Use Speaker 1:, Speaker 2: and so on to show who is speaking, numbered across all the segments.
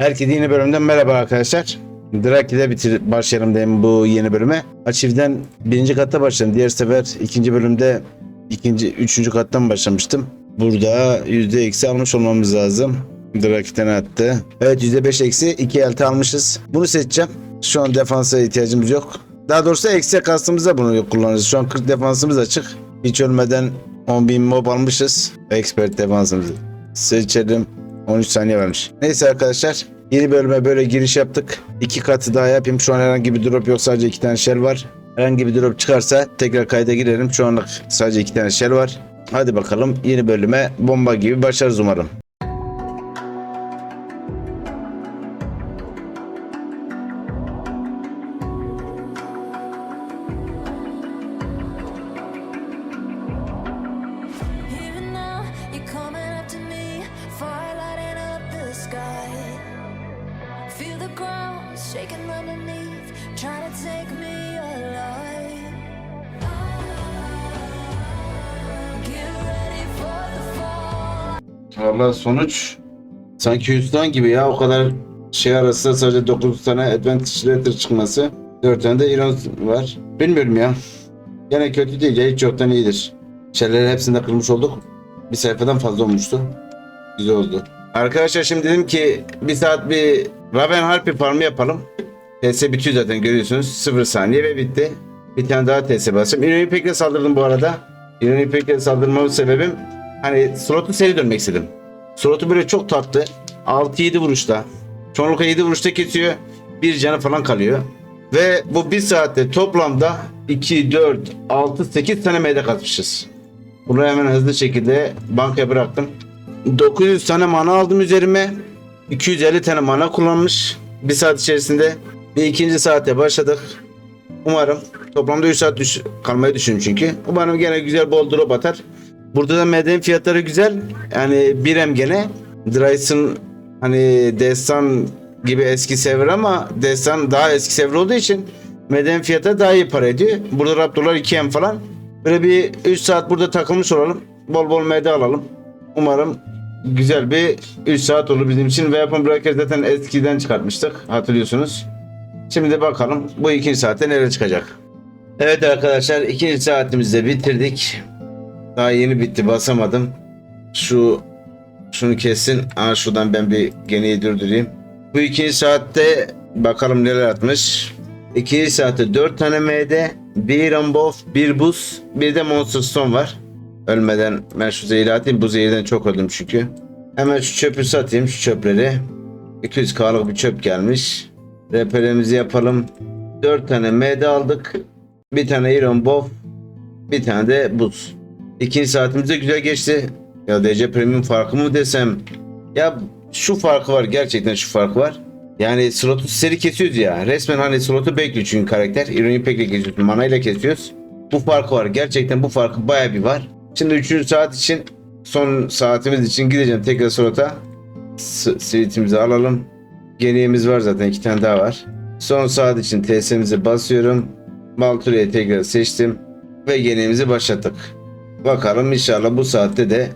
Speaker 1: Herkese yeni bölümden merhaba arkadaşlar. Draki'de bitir başlayalım diyeyim bu yeni bölüme. Açiv'den birinci katta başladım. Diğer sefer ikinci bölümde ikinci, üçüncü kattan başlamıştım. Burada yüzde eksi almış olmamız lazım. Draki'den attı. Evet yüzde beş eksi iki elti almışız. Bunu seçeceğim. Şu an defansa ihtiyacımız yok. Daha doğrusu eksi kastımızda bunu kullanırız. Şu an 40 defansımız açık. Hiç ölmeden 10.000 mob almışız. Expert defansımızı. Seçelim. 13 saniye vermiş. Neyse arkadaşlar. Yeni bölüme böyle giriş yaptık. İki katı daha yapayım. Şu an herhangi bir drop yok. Sadece iki tane shell var. Herhangi bir drop çıkarsa tekrar kayda girelim. Şu anlık sadece iki tane shell var. Hadi bakalım yeni bölüme bomba gibi başlarız umarım. Valla sonuç sanki Hüsran gibi ya o kadar şey arasında sadece 9 tane Advantage Letter çıkması. 4 tane de Iron var. Bilmiyorum ya. Gene kötü değil ya hiç yoktan iyidir. Şeyleri hepsini de kırmış olduk. Bir sayfadan fazla olmuştu. Güzel oldu. Arkadaşlar şimdi dedim ki bir saat bir Raven Harpy farmı yapalım. TS bitiyor zaten görüyorsunuz. 0 saniye ve bitti. Bir tane daha TS basacağım. İroni Pek'le saldırdım bu arada. İroni Pek'le saldırmamın sebebim hani slotu seri dönmek istedim. Slotu böyle çok tatlı. 6-7 vuruşta. Çoğunlukla 7 vuruşta kesiyor. Bir canı falan kalıyor. Ve bu bir saatte toplamda 2, 4, 6, 8 tane meyde katmışız. Bunu hemen hızlı şekilde bankaya bıraktım. 900 tane mana aldım üzerime. 250 tane mana kullanmış. Bir saat içerisinde. Bir ikinci saate başladık. Umarım toplamda 3 saat düş kalmayı düşünüyorum çünkü. Umarım gene güzel bol drop atar. Burada da meden fiyatları güzel. Yani birem gene. Dryson hani Destan gibi eski server ama Destan daha eski server olduğu için meden fiyatı daha iyi para ediyor. Burada Raptorlar 2M falan. Böyle bir 3 saat burada takılmış olalım. Bol bol mede alalım. Umarım güzel bir 3 saat olur bizim için. Ve Weapon Breaker zaten eskiden çıkartmıştık. Hatırlıyorsunuz. Şimdi de bakalım bu ikinci saatte nereye çıkacak. Evet arkadaşlar ikinci saatimizi de bitirdik. Daha yeni bitti basamadım. Şu şunu kesin. Aa, şuradan ben bir geneyi durdurayım. Bu ikinci saatte bakalım neler atmış. İkinci saatte 4 tane MD, bir Rambof, bir buz, bir de Monster Stone var. Ölmeden ben şu zehri atayım. Bu zehirden çok öldüm çünkü. Hemen şu çöpü satayım şu çöpleri. 200k'lık bir çöp gelmiş. Repelemizi yapalım. 4 tane MD aldık. Bir tane Iron Bow. Bir tane de buz. İkinci saatimiz de güzel geçti. Ya DC Premium farkı mı desem. Ya şu farkı var gerçekten şu farkı var. Yani slotu seri kesiyoruz ya. Resmen hani slotu bekliyor çünkü karakter. Ironi Pek'le kesiyoruz. Mana ile kesiyoruz. Bu farkı var. Gerçekten bu farkı baya bir var. Şimdi 3. saat için son saatimiz için gideceğim tekrar slota. S- Sweet'imizi alalım. Geniğimiz var zaten iki tane daha var. Son saat için TS'mizi basıyorum. Malturi'yi tekrar seçtim. Ve geniğimizi başlattık. Bakalım inşallah bu saatte de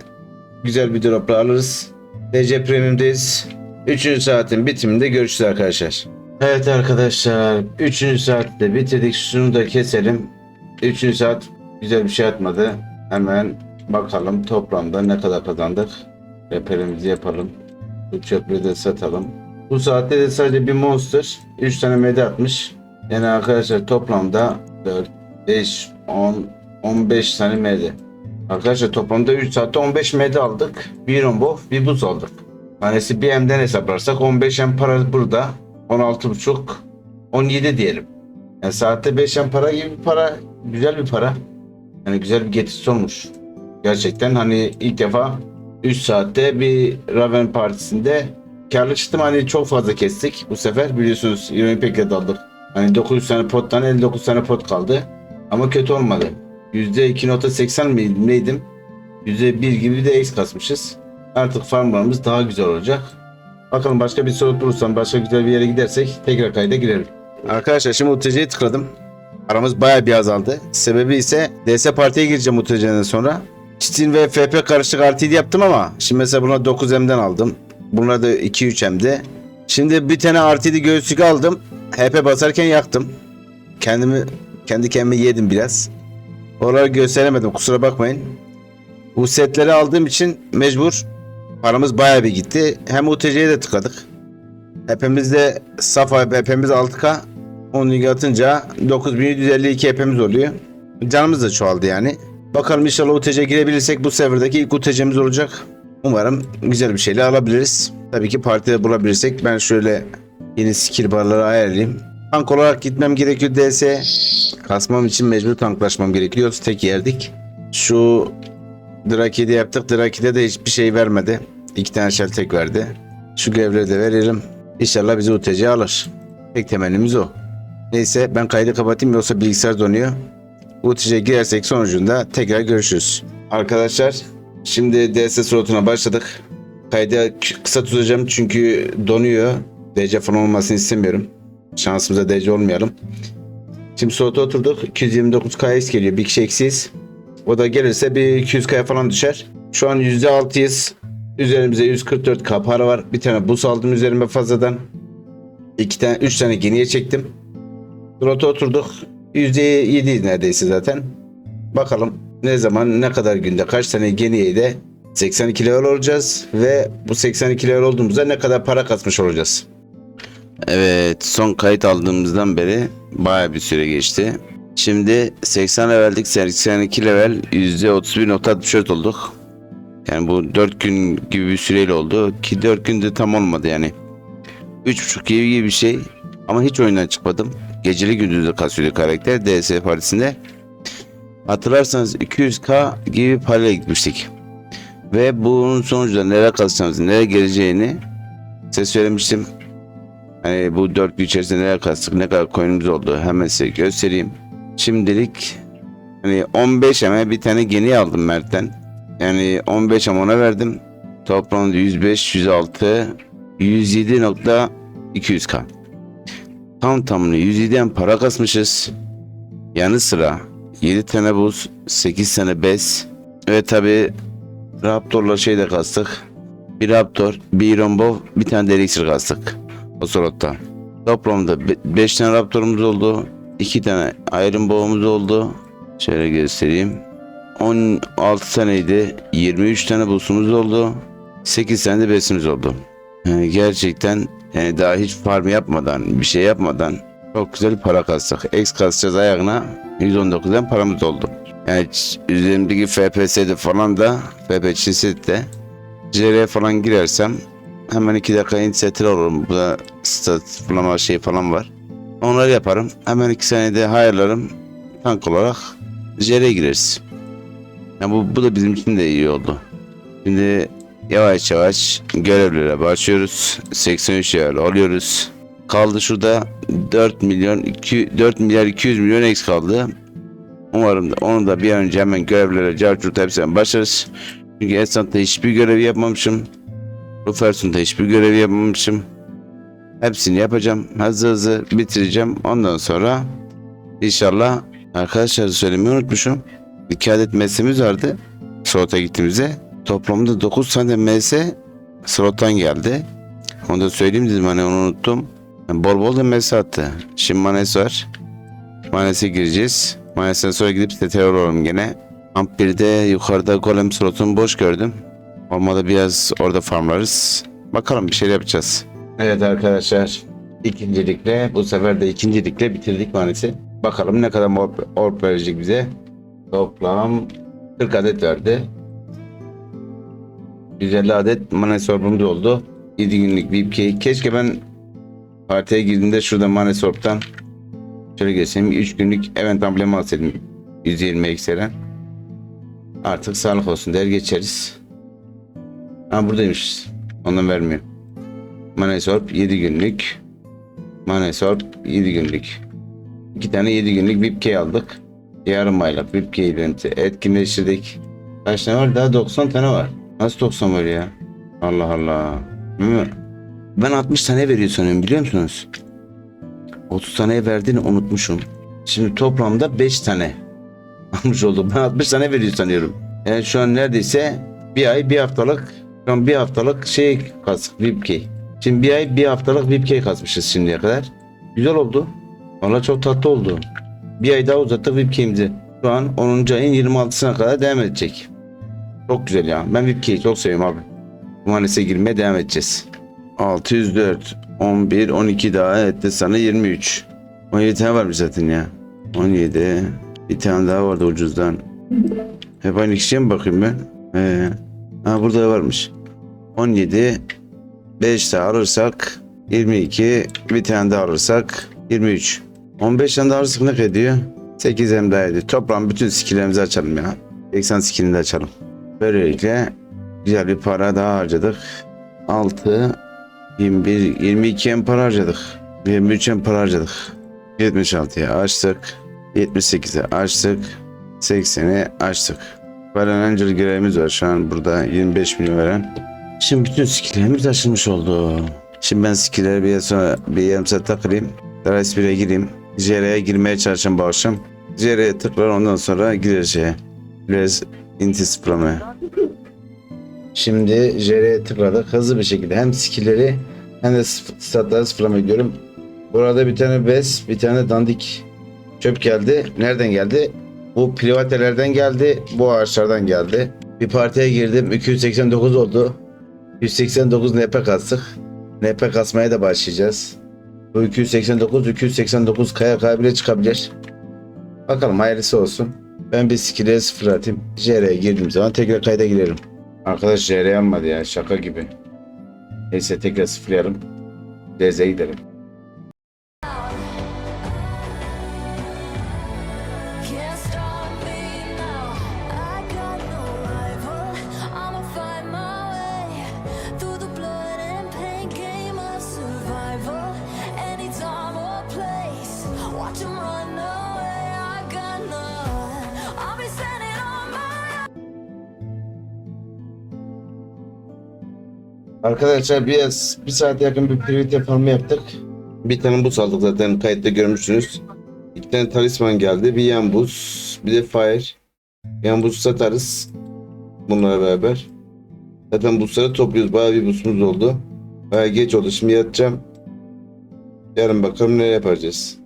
Speaker 1: güzel bir dropla alırız. DC Premium'dayız. 3. saatin bitiminde görüşürüz arkadaşlar. Evet arkadaşlar 3. saatte bitirdik. Şunu da keselim. 3. saat güzel bir şey atmadı. Hemen bakalım toplamda ne kadar kazandık. Reperimizi yapalım. Bu çöpleri de satalım. Bu saatte de sadece bir monster 3 tane mede atmış. Yani arkadaşlar toplamda 4, 5, 10, 15 tane mede. Arkadaşlar toplamda 3 saatte 15 mede aldık. Bir rombo, bir buz aldık. Tanesi bir M'den hesaplarsak 15 M para burada. 16,5 17 diyelim. Yani saatte 5 M para gibi bir para. Güzel bir para. Yani güzel bir getirisi olmuş. Gerçekten hani ilk defa 3 saatte bir Raven partisinde karlı çıktım. Hani çok fazla kestik bu sefer. Biliyorsunuz Ironi Pek'le daldık. Hani 900 tane pottan 59 tane pot kaldı. Ama kötü olmadı. %2.80 miydim neydim? %1 gibi de X kasmışız. Artık farmlarımız daha güzel olacak. Bakalım başka bir soru bulursam başka güzel bir yere gidersek tekrar kayda girelim. Arkadaşlar şimdi UTC'ye tıkladım. Aramız bayağı bir azaldı. Sebebi ise DS partiye gireceğim UTC'den sonra. Steam ve FP karışık RTD yaptım ama şimdi mesela buna 9M'den aldım. Buna da 2-3M'de. Şimdi bir tane artı 7 göğüslük aldım. HP basarken yaktım. Kendimi kendi kendime yedim biraz. Oraları gösteremedim kusura bakmayın. Bu setleri aldığım için mecbur paramız bayağı bir gitti. Hem UTC'ye de tıkladık. Hepimiz de saf hepimiz 6K. 10 lig atınca 9752 hepimiz oluyor. Canımız da çoğaldı yani. Bakalım inşallah UTC'ye girebilirsek bu serverdaki ilk UTC'miz olacak. Umarım güzel bir şeyle alabiliriz. Tabii ki partide bulabilirsek ben şöyle yeni skill barları ayarlayayım. Tank olarak gitmem gerekiyor DS. Kasmam için mecbur tanklaşmam gerekiyor. Tek yerdik. Şu Draki'de yaptık. Draki'de de hiçbir şey vermedi. İki tane shell tek verdi. Şu görevleri de verelim. İnşallah bizi UTC alır. Tek temennimiz o. Neyse ben kaydı kapatayım yoksa bilgisayar donuyor. UTC'ye girersek sonucunda tekrar görüşürüz. Arkadaşlar şimdi DS slotuna başladık. Kaydı kısa tutacağım çünkü donuyor. DC falan olmasını istemiyorum. Şansımıza DC olmayalım. Şimdi slota oturduk. 229 KX geliyor. Bir kişi eksiyiz. O da gelirse bir 200 kaya falan düşer. Şu an %6'yız. Üzerimize 144 k para var. Bir tane bus aldım üzerime fazladan. İki tane, üç tane geniye çektim. Slota oturduk. %7'yiz neredeyse zaten. Bakalım ne zaman ne kadar günde kaç tane geniye de 82 level olacağız ve bu 82 level olduğumuzda ne kadar para kasmış olacağız. Evet son kayıt aldığımızdan beri baya bir süre geçti. Şimdi 80 leveldik 82 level %31.64 olduk. Yani bu 4 gün gibi bir süreyle oldu ki 4 günde tam olmadı yani. 3.5 gibi gibi bir şey ama hiç oyundan çıkmadım. Geceli gündüzde kasıyordu karakter DS partisinde. Hatırlarsanız 200k gibi parayla gitmiştik. Ve bunun sonucunda nereye kasacağımızı, nereye geleceğini size söylemiştim. Hani bu 4 gün içerisinde neler kastık, ne kadar coin'imiz oldu hemen size göstereyim. Şimdilik hani 15 ama bir tane geni aldım Mert'ten. Yani 15 ama ona verdim. Toplamda 105, 106, 107.200k. Tam tamına 107'den para kasmışız. Yanı sıra 7 tane buz, 8 tane bez ve tabi Raptor'la şey de kastık. Bir Raptor, bir Iron bir tane de Elixir kastık. O slotta. Toplamda 5 tane Raptor'umuz oldu. 2 tane Iron Bow'umuz oldu. Şöyle göstereyim. 16 taneydi. 23 tane busumuz oldu. 8 tane de besimiz oldu. Yani gerçekten yani daha hiç farm yapmadan, bir şey yapmadan çok güzel para kastık. X kasacağız ayağına 119'dan paramız oldu. Yani üzerimdeki FPS'de falan da FP de CR falan girersem hemen 2 dakika inisiyatif olurum. Bu da stat falan şey falan var. Onları yaparım. Hemen 2 saniyede hayırlarım. Tank olarak JR'ye gireriz. Yani bu, bu da bizim için de iyi oldu. Şimdi yavaş yavaş görevlere başlıyoruz. 83 level oluyoruz. Kaldı şurada 4 milyon 2 4 milyar 200 milyon eks kaldı. Umarım da onu da bir an önce hemen görevlere carcurt hepsine başlarız. Çünkü Esnaf'ta hiçbir görevi yapmamışım. Rufersun'da hiçbir görevi yapmamışım. Hepsini yapacağım. Hızlı hızlı bitireceğim. Ondan sonra inşallah arkadaşlar söylemeyi unutmuşum. İki adet mesleğimiz vardı. Slot'a gittiğimizde. Toplamda 9 tane mesle slot'tan geldi. Onu da söyleyeyim dedim hani onu unuttum. Yani bol bol da mesle attı. Şimdi manes var. Manes'e gireceğiz. Manes'ten sonra gidip STR olalım gene. Amp 1'de yukarıda golem slotunu boş gördüm. Olmadı biraz orada farmlarız. Bakalım bir şey yapacağız. Evet arkadaşlar. ikincilikle bu sefer de ikincilikle bitirdik manesi. Bakalım ne kadar orb, orb verecek bize. Toplam 40 adet verdi. 150 adet manes orbumuz oldu. 7 günlük VIP Keşke ben partiye girdiğimde şurada manes orb'tan şöyle göstereyim. 3 günlük event amblemi alsaydım. 120 ekseren. Artık sağlık olsun der geçeriz. Ha buradaymış. Ondan vermiyor. Manesorp 7 günlük. Manesorp 7 günlük. 2 tane 7 günlük VIP key aldık. Yarım aylık VIP key eventi etkinleştirdik. Kaç tane var? Daha 90 tane var. Nasıl 90 var ya? Allah Allah. Değil mi? Ben 60 tane veriyor sanıyorum biliyor musunuz? 30 taneye verdiğini unutmuşum. Şimdi toplamda 5 tane almış oldum. Ben 60 tane veriyor sanıyorum. Yani şu an neredeyse bir ay bir haftalık an bir haftalık şey kasık VIP key. Şimdi bir ay bir haftalık VIPK kasmışız şimdiye kadar. Güzel oldu. Valla çok tatlı oldu. Bir ay daha uzattık VIPK'imizi. Şu an 10. ayın 26'sına kadar devam edecek. Çok güzel ya. Ben VIPK'yi çok seviyorum abi. Kumanes'e girmeye devam edeceğiz. 604, 11, 12 daha etti sana 23. 17 tane varmış zaten ya. 17. Bir tane daha vardı ucuzdan. Hep aynı kişiye mi bakayım ben? Ee, ha burada varmış. 17. 5 daha alırsak 22. Bir tane daha alırsak 23. 15 tane daha alırsak ne ediyor? 8 hem daha ediyor. Toplam bütün skilllerimizi açalım ya. 80 skillini de açalım. Böylelikle güzel bir para daha harcadık. 6 21 22 hem para harcadık. 23 hem para harcadık. 76'ya açtık. 78'e açtık. 80'i açtık. Veren Angel görevimiz var şu an burada 25 milyon veren. Şimdi bütün skilllerimiz açılmış oldu. Şimdi ben skillleri bir, sonra bir yarım saat takılayım. Daras 1'e gireyim. JR'ye girmeye çalışacağım bu akşam. JR'ye tıklar ondan sonra gireriz şeye. Biraz inti sıfırlamaya. Şimdi JR'ye tıkladık. Hızlı bir şekilde hem skillleri hem de statları sıfırlamaya gidiyorum. Burada bir tane bez, bir tane dandik çöp geldi. Nereden geldi? Bu privatelerden geldi, bu ağaçlardan geldi. Bir partiye girdim, 289 oldu. 189 NP kastık. NP kasmaya da başlayacağız. Bu 289, 289 kaya kaya bile çıkabilir. Bakalım hayırlısı olsun. Ben bir skill'e sıfır atayım. JR'ye girdiğim zaman tekrar kayda girerim. Arkadaş JR yanmadı ya şaka gibi. Neyse tekrar sıfırlayalım. Deze gidelim. Arkadaşlar bir, bir saat yakın bir private farmı yaptık. Bir tane buz aldık zaten. Kayıtta görmüşsünüz. Tane talisman geldi. Bir yan buz, bir de fire. Yan buz satarız. Bunlarla beraber. Zaten buzları topluyoruz. Bayağı bir buzumuz oldu. Bayağı geç oldu. Şimdi yatacağım. Yarın bakalım ne yapacağız.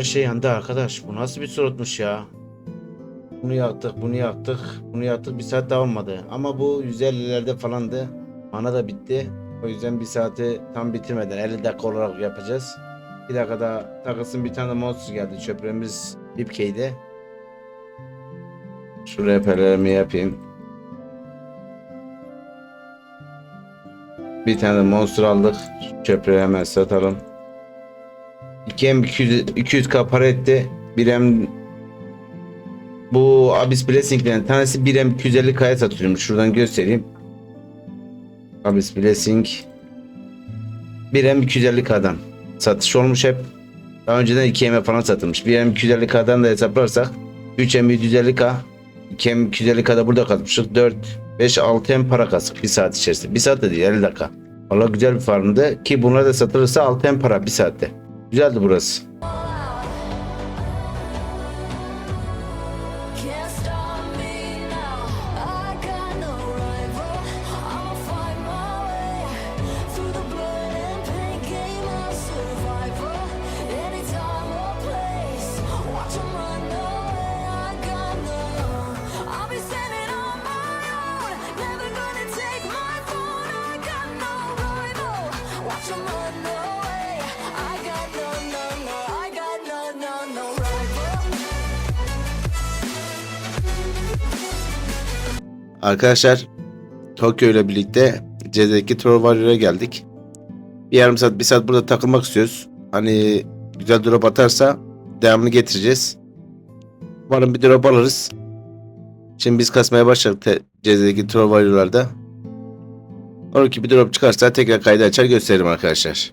Speaker 1: Her şey yandı arkadaş. Bu nasıl bir sorutmuş ya? Bunu yaktık, bunu yaktık, bunu yaktık. Bir saat daha olmadı. Ama bu 150'lerde falandı. Mana da bitti. O yüzden bir saati tam bitirmeden 50 dakika olarak yapacağız. Bir dakikada takılsın bir tane monster geldi. Çöpremiz Lipkey'de. Şu reperlerimi yapayım. Bir tane monster aldık. Çöpreği hemen satalım. 2M 200, 200k para etti. 1M bu Abyss Blessing'lerin tanesi 1M 250k'ya satılıyormuş. Şuradan göstereyim. Abyss Blessing 1M 250k'dan satış olmuş hep. Daha önceden 2M falan satılmış. 1M 250k'dan da hesaplarsak 3M 750k 2M 250k'da burada katmıştık. 4 5 6M para kasık bir saat içerisinde. Bir saat de değil 50 dakika. Valla güzel bir farmdı ki bunlar da satılırsa 6M para bir saatte. Güzeldi burası. Arkadaşlar Tokyo ile birlikte C'deki Troll geldik. Bir yarım saat, bir saat burada takılmak istiyoruz. Hani güzel drop atarsa devamını getireceğiz. Umarım bir drop alırız. Şimdi biz kasmaya başladık C'deki Troll Warrior'larda. Olur ki bir drop çıkarsa tekrar kaydı açar gösteririm arkadaşlar.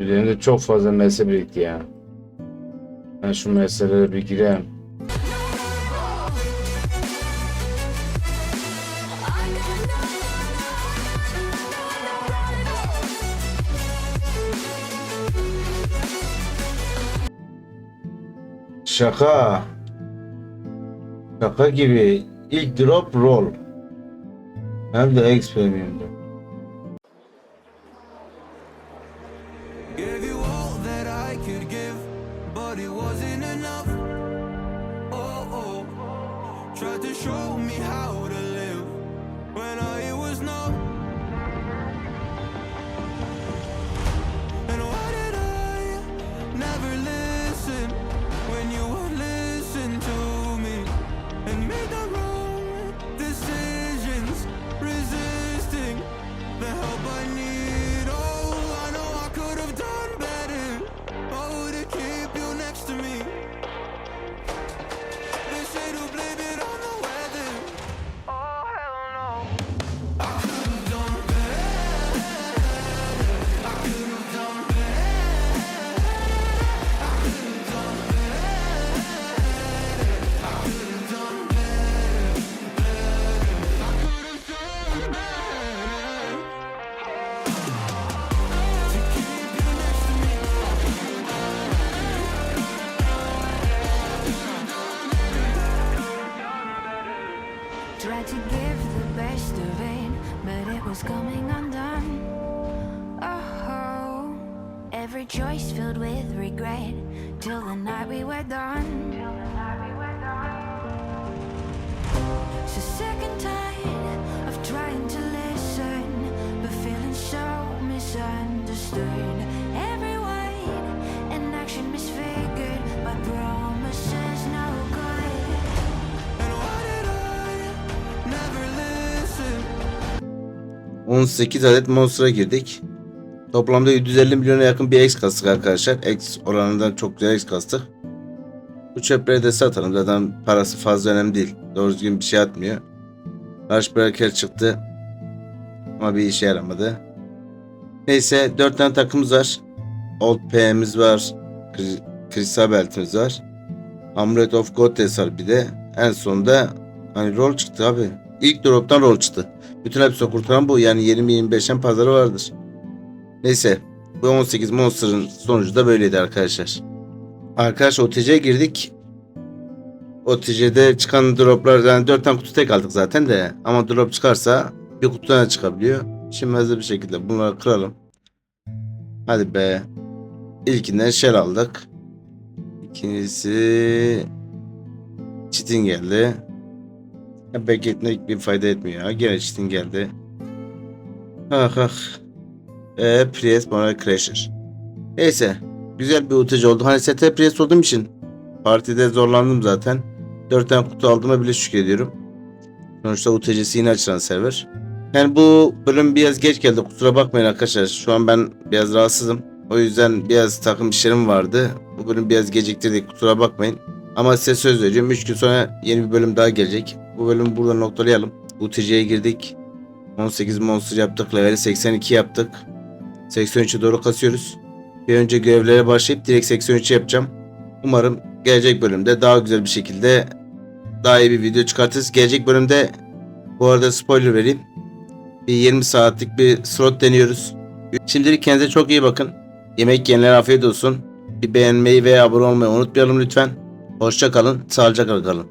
Speaker 1: Üzerimde çok fazla mesele birikti ya. Ben şu meselelere bir gireyim. Şaka. Şaka gibi. İlk drop roll. Hem de X.
Speaker 2: Oh, oh. Show me how to live
Speaker 1: 18 adet Monster'a girdik. Toplamda 150 milyona yakın bir X kastık arkadaşlar. X oranından çok güzel X kastık. Bu de satalım. Zaten parası fazla önemli değil. Doğru düzgün bir şey atmıyor. Rush Breaker çıktı. Ama bir işe yaramadı. Neyse 4 tane takımımız var. Old P'miz var. Crystal Belt'imiz var. Amulet of Goddess var bir de. En sonunda hani rol çıktı abi. İlk drop'tan rol çıktı. Bütün hepsini kurtaran bu. Yani 20-25'en pazarı vardır. Neyse. Bu 18 Monster'ın sonucu da böyleydi arkadaşlar. Arkadaşlar OTC'ye girdik. OTC'de çıkan droplar yani 4 tane kutu tek aldık zaten de. Ama drop çıkarsa bir kutudan çıkabiliyor. Şimdi hızlı bir şekilde bunları kıralım. Hadi be. İlkinden shell aldık. İkincisi Çitin geldi. Ya bekletmek bir fayda etmiyor. Gene çitin geldi. Ah ah. Eee Priest bana Crasher. Neyse. Güzel bir utıcı oldu. Hani ST Priest olduğum için partide zorlandım zaten. 4 tane kutu aldığıma bile şükrediyorum. Sonuçta UTC'si yine açılan server. Yani bu bölüm biraz geç geldi. Kusura bakmayın arkadaşlar. Şu an ben biraz rahatsızım. O yüzden biraz takım işlerim vardı. Bu bölüm biraz geciktirdik. Kusura bakmayın. Ama size söz veriyorum. 3 gün sonra yeni bir bölüm daha gelecek. Bu bölümü burada noktalayalım. UTC'ye girdik. 18 monster yaptık. Level 82 yaptık. 83'e doğru kasıyoruz. Bir önce görevlere başlayıp direkt 83'e yapacağım. Umarım gelecek bölümde daha güzel bir şekilde daha iyi bir video çıkartırız. Gelecek bölümde bu arada spoiler vereyim. Bir 20 saatlik bir slot deniyoruz. Şimdilik kendinize çok iyi bakın. Yemek yiyenlere afiyet olsun. Bir beğenmeyi ve abone olmayı unutmayalım lütfen. Hoşça kalın, sağlıcakla kalın.